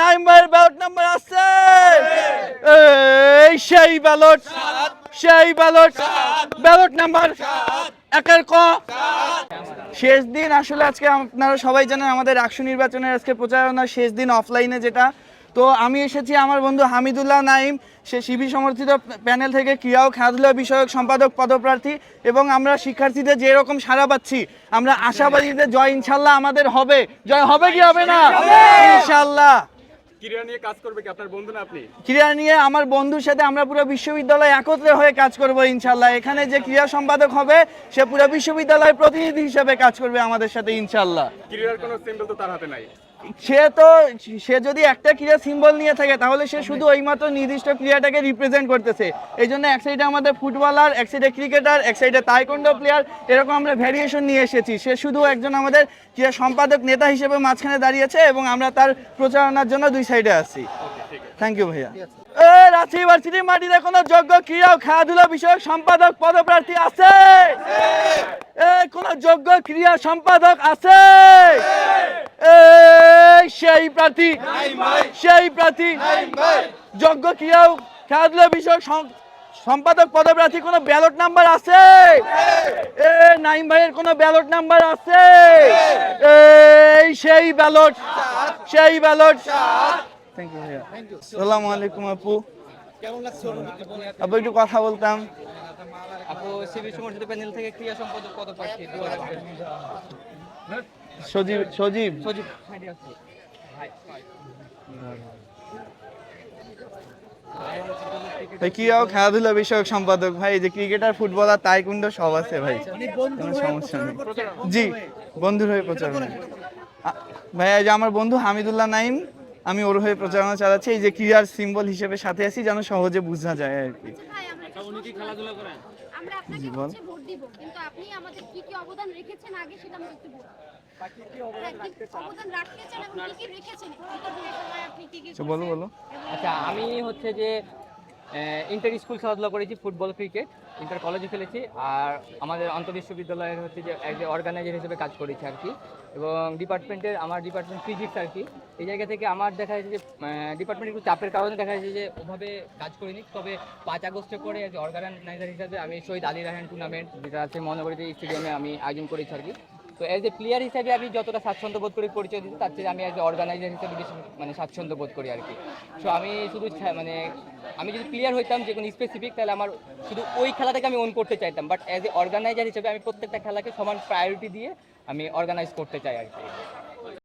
Naim ballot number আছে। এই সেই ব্যালট সেই ব্যালট ব্যালট নাম্বার একের ক। শেষ দিন আসলে আজকে আপনারা সবাই জানেন আমাদের একশো নির্বাচনের আজকে প্রচারণা শেষ দিন অফলাইনে যেটা। তো আমি এসেছি আমার বন্ধু হামিদুল্লাহ নাইম সে শিবি সমর্থিত প্যানেল থেকে ক্রিয়াও ও খেলাধুলা বিষয়ক সম্পাদক পদপ্রার্থী এবং আমরা শিক্ষার্থীদের যে রকম সারা পাচ্ছি আমরা আশাবাদীদের জয় ইনশাল্লাহ আমাদের হবে। জয় হবে কি হবে না? ইনশাল্লাহ। ক্রীড়া নিয়ে কাজ করবে কি আপনার বন্ধু না আপনি? ক্রীড়া নিয়ে আমার বন্ধুর সাথে আমরা পুরো বিশ্ববিদ্যালয় একত্রে হয়ে কাজ করব ইনশাল্লাহ। এখানে যে ক্রীড়া সম্পাদক হবে সে পুরো বিশ্ববিদ্যালয়ের প্রতিনিধি হিসেবে কাজ করবে আমাদের সাথে ইনশাল্লাহ। ক্রীড়ার কোনো সিম্বল তো তার হাতে নাই। সে তো, সে যদি একটা ক্রিয়া সিম্বল নিয়ে থাকে, তাহলে সে শুধু ওইমাত্র নির্দিষ্ট ক্রীড়াটাকে রিপ্রেজেন্ট করতেছে। এই জন্য এক সাইডে আমাদের ফুটবলার, এক সাইডে ক্রিকেটার এক সাইডে তাইকন্ডো প্লেয়ার এরকম আমরা ভ্যারিয়েশন নিয়ে এসেছি। সে শুধু একজন আমাদের ক্রিয়া সম্পাদক নেতা হিসেবে মাঝখানে দাঁড়িয়েছে এবং আমরা তার প্রচারণার জন্য দুই সাইডে আছি। থ্যাংক ইউ ভাইয়া। রাজশাহী ইউনিভার্সিটির মাটিতে কোনো যোগ্য ক্রীড়া ও খেলাধুলা বিষয়ক সম্পাদক পদপ্রার্থী আছে। কোনো যোগ্য ক্রীড়া সম্পাদক আছে। প্রার্থী সেই প্রার্থী যোগ্য ক্রীড়া ও খেলাধুলা বিষয়ক সম্পাদক পদপ্রার্থী কোনো ব্যালট নাম্বার আছে? এ নাইম ভাইয়ের কোনো ব্যালট নাম্বার আছে? এই সেই ব্যালট সেই ব্যালট। থ্যাংক ইউ ভাইয়া। আসসালামু আলাইকুম আপু। আপু একটু কথা বলতাম। আপু সিবি সমর্থিত প্যানেল থেকে ক্রিয়া সম্পাদক পদপ্রার্থী সজীব সজীব। সজীব সাইডে আছে। ভাই কি আর খেলাধুলা বিষয়ক সম্পাদক ভাই এই যে ক্রিকেটার ফুটবলার তাইকুন্ডো সব আছে ভাই। কোনো সমস্যা নেই। জি বন্ধুর হয়ে প্রচারণা ভাই এই যে আমার বন্ধু হামিদুল্লাহ নাইম আমি ওর হয়ে প্রচারণা চালাচ্ছি। এই যে ক্রিয়ার সিম্বল হিসেবে সাথে আছি যেন সহজে বোঝা যায় আর কি। আমরা আপনাকে হচ্ছে ভোট দিব কিন্তু আপনি আমাদের কি কি অবদান রেখেছেন আগে সেটা আমরা একটু বলুন। অবদান রাখতে চান কি কি রেখেছেন? বিগত দিনের সময় আপনি কি কি বলো বলো। আচ্ছা আমি হচ্ছে যে ইন্টার স্কুল খেলাধুলা করেছি ফুটবল ক্রিকেট ইন্টার কলেজে খেলেছি। আর আমাদের বিশ্ববিদ্যালয়ের হচ্ছে যে এক অর্গানাইজার হিসেবে কাজ করেছি আর কি। এবং ডিপার্টমেন্টের আমার ডিপার্টমেন্ট ফিজিক্স আর কি। এই জায়গা থেকে আমার দেখা যাচ্ছে যে ডিপার্টমেন্ট একটু চাপের কারণে দেখা যাচ্ছে যে, ওভাবে কাজ করিনি। তবে পাঁচ আগস্টে করে অ্যাজ অর্গানাইজার হিসাবে আমি শহীদ আলী রাহান টুর্নামেন্ট যেটা আছে মহানগরীতে স্টেডিয়ামে আমি আয়োজন করেছি আর কি। তো অ্যাজ এ প্লেয়ার হিসাবে আমি যতটা স্বাচ্ছন্দ্য বোধ করি, পরিচয় দিতে, তার চেয়ে আমি অ্যাজ এ অর্গানাইজার হিসাবে বেশি মানে স্বাচ্ছন্দ্য বোধ করি আর কি। সো আমি শুধু মানে আমি যদি প্লেয়ার হইতাম যে কোনো স্পেসিফিক তাহলে আমার শুধু ওই খেলাটাকে আমি অন করতে চাইতাম। বাট অ্যাজ এ অর্গানাইজার হিসেবে আমি প্রত্যেকটা খেলাকে সমান প্রায়োরিটি দিয়ে আমি অর্গানাইজ করতে চাই আর কি।